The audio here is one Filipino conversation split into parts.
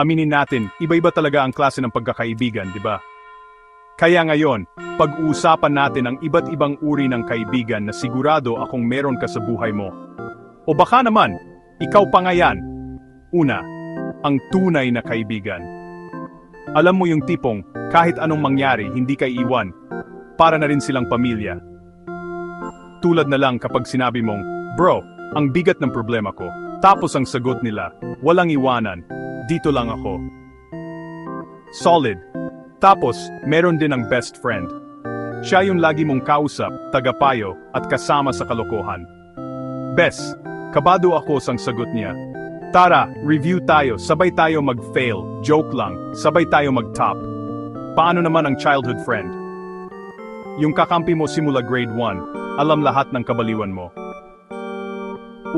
Aminin natin, iba-iba talaga ang klase ng pagkakaibigan, di ba? Kaya ngayon, pag-uusapan natin ang iba't ibang uri ng kaibigan na sigurado akong meron ka sa buhay mo. O baka naman, ikaw pa nga yan. Una, ang tunay na kaibigan. Alam mo yung tipong, kahit anong mangyari, hindi ka iwan. Para na rin silang pamilya. Tulad na lang kapag sinabi mong, Bro, ang bigat ng problema ko. Tapos ang sagot nila, walang iwanan. Dito lang ako. Solid. Tapos, meron din ang best friend. Siya yung lagi mong kausap, tagapayo, at kasama sa kalokohan. Bes, kabado ako sang sagot niya. Tara, review tayo, sabay tayo mag-fail, joke lang, sabay tayo mag-top. Paano naman ang childhood friend? Yung kakampi mo simula grade 1, alam lahat ng kabaliwan mo.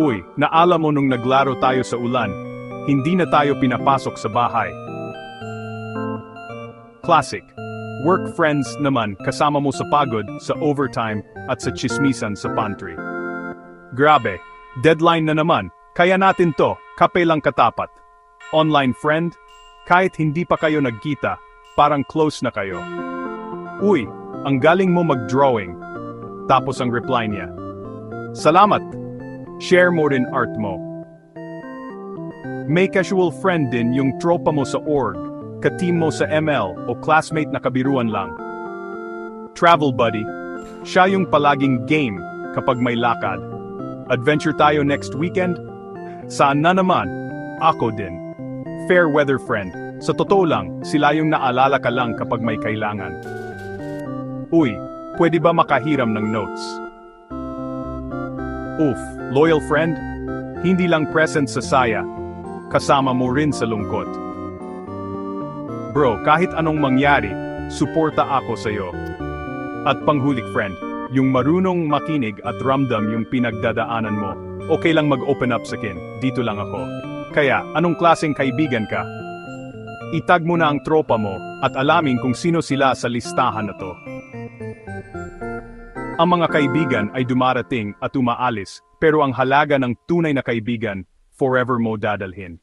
Uy, naala mo nung naglaro tayo sa ulan, hindi na tayo pinapasok sa bahay. Classic. Work friends naman kasama mo sa pagod, sa overtime, at sa chismisan sa pantry. Grabe, deadline na naman, kaya natin to, kape lang katapat. Online friend, kahit hindi pa kayo nagkita, parang close na kayo. Uy, ang galing mo mag-drawing. Tapos ang reply niya. Salamat. Share mo rin art mo. May casual friend din yung tropa mo sa org, ka-team mo sa ML o classmate na kabiruan lang. Travel buddy. Siya yung palaging game kapag may lakad. Adventure tayo next weekend? Saan na naman? Ako din. Fair weather friend. Sa totoo lang, sila yung naalala ka lang kapag may kailangan. Uy, pwede ba makahiram ng notes? Oof, loyal friend? Hindi lang present sa saya, kasama mo rin sa lungkot. Bro, kahit anong mangyari, suporta ako sa'yo. At panghulik friend, yung marunong makinig at ramdam yung pinagdadaanan mo, okay lang mag-open up sa kin, dito lang ako. Kaya, anong klaseng kaibigan ka? Itag mo na ang tropa mo at alamin kung sino sila sa listahan na to. Ang mga kaibigan ay dumarating at umaalis, pero ang halaga ng tunay na kaibigan, forever mo dadalhin.